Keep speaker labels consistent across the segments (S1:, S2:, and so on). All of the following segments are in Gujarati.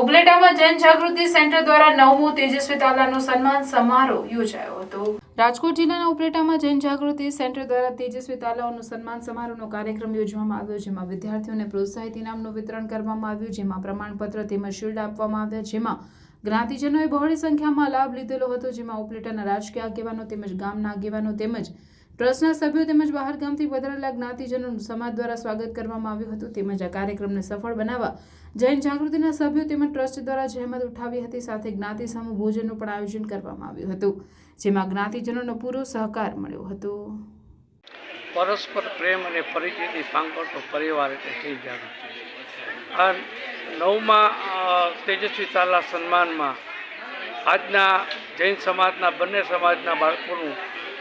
S1: ઉપલેટામાં જૈન જાગૃતિ સેન્ટર દ્વારા નવમો તેજસ્વી તાલાનો સન્માન સમારોહ યોજાયો હતો. રાજકોટ જિલ્લાના ઉપલેટામાં જૈન જાગૃતિ સેન્ટર દ્વારા તેજસ્વી તાલાઓનો સન્માન સમારોહનો કાર્યક્રમ યોજવામાં આવ્યો, જેમાં વિદ્યાર્થીઓને પ્રોત્સાહિત ઇનામનું વિતરણ કરવામાં આવ્યું, જેમાં પ્રમાણપત્ર તેમજ શિલ્ડ આપવામાં આવ્યા, જેમાં જ્ઞાતિજનોએ બહોળી સંખ્યામાં લાભ લીધેલો હતો, જેમાં ઉપલેટાના રાજકીય આગેવાનો તેમજ ગામના આગેવાનો તેમજ ટ્રસ્ટના સભ્યો તેમજ બહાર ગામથી પધારેલા જ્ઞાતિજનોનું સમાજ દ્વારા સ્વાગત કરવામાં આવ્યું હતું. તેમજ આ કાર્યક્રમને સફળ બનાવવા જૈન જાગૃતિના સભ્યો તેમજ ટ્રસ્ટ દ્વારા જહેમત ઉઠાવી હતી. સાથે જ્ઞાતિ સમૂહ ભોજનનું પણ આયોજન કરવામાં આવ્યું હતું, જેમાં જ્ઞાતિજનોનો પૂરો સહકાર મળ્યો હતો.
S2: પરસ્પર પ્રેમ અને પરિચયથી સાંકળતો પરિવાર એટલે જૈન જાગૃતિ. આ નવમા તેજસ્વી તાલા સન્માનમાં આજના જૈન સમાજના, બંને સમાજના બાળકોનું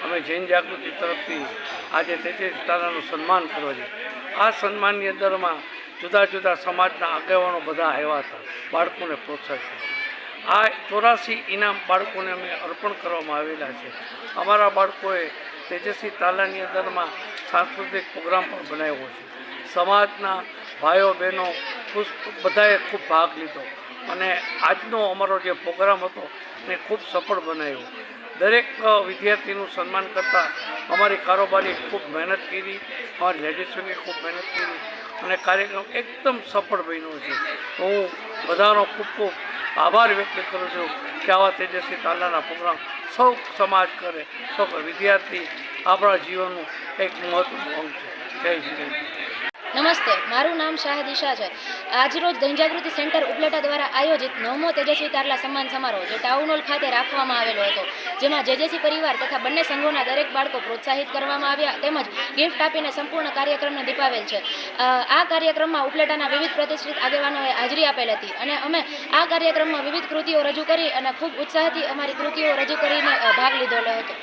S2: અમે જૈન જાગૃતિ તરફથી આજે તેત્રીસ તાલાનું સન્માન કરવા છે. આ સન્માનની અંદરમાં જુદા જુદા સમાજના આગેવાનો બધા આવ્યા હતા, બાળકોને પ્રોત્સાહિત આ ચોરાસી ઇનામ બાળકોને અમે અર્પણ કરવામાં આવેલા છે. અમારા બાળકોએ તેજસ્વી તાલાની અંદરમાં સાંસ્કૃતિક પ્રોગ્રામ પણ બનાવ્યો છે. સમાજના ભાઈઓ, બહેનો ખુશ, બધાએ ખૂબ ભાગ લીધો. અને આજનો અમારો જે પ્રોગ્રામ હતો, એને ખૂબ સફળ બનાવ્યો. દરેક વિદ્યાર્થીનું સન્માન કરતાં અમારી કારોબારી ખૂબ મહેનત કરી, અમારી લેડીઝોએ ખૂબ મહેનત કરી અને કાર્યક્રમ એકદમ સફળ બન્યો છે હું બધાનો ખૂબ ખૂબ આભાર વ્યક્ત કરું છું કે આવા તેજસ્વી તાલાના પ્રોગ્રામ સૌ સમાજ કરે, સૌ વિદ્યાર્થી આપણા જીવનનું એક મહત્વનું અંગ છે જય શ્રી.
S3: નમસ્તે, મારું નામ શાહ દિશા છે. આજરોજ જનજાગૃતિ સેન્ટર ઉપલેટા દ્વારા આયોજિત નવમો તેજસ્વી તારલા સન્માન સમારોહ, જે ટાઉન હોલ ખાતે રાખવામાં આવેલો હતો. જેમાં જેજેસી પરિવાર તથા બંને સંઘોના દરેક બાળકો પ્રોત્સાહિત કરવામાં આવ્યા તેમજ ગિફ્ટ આપીને સંપૂર્ણ કાર્યક્રમને દીપાવેલ છે. આ કાર્યક્રમમાં ઉપલેટાના વિવિધ પ્રતિષ્ઠિત આગેવાનોએ હાજરી આપેલ હતી અને અમે આ કાર્યક્રમમાં વિવિધ કૃતિઓ રજૂ કરી અને ખૂબ ઉત્સાહથી અમારી કૃતિઓ રજૂ કરીને ભાગ લીધેલો હતો.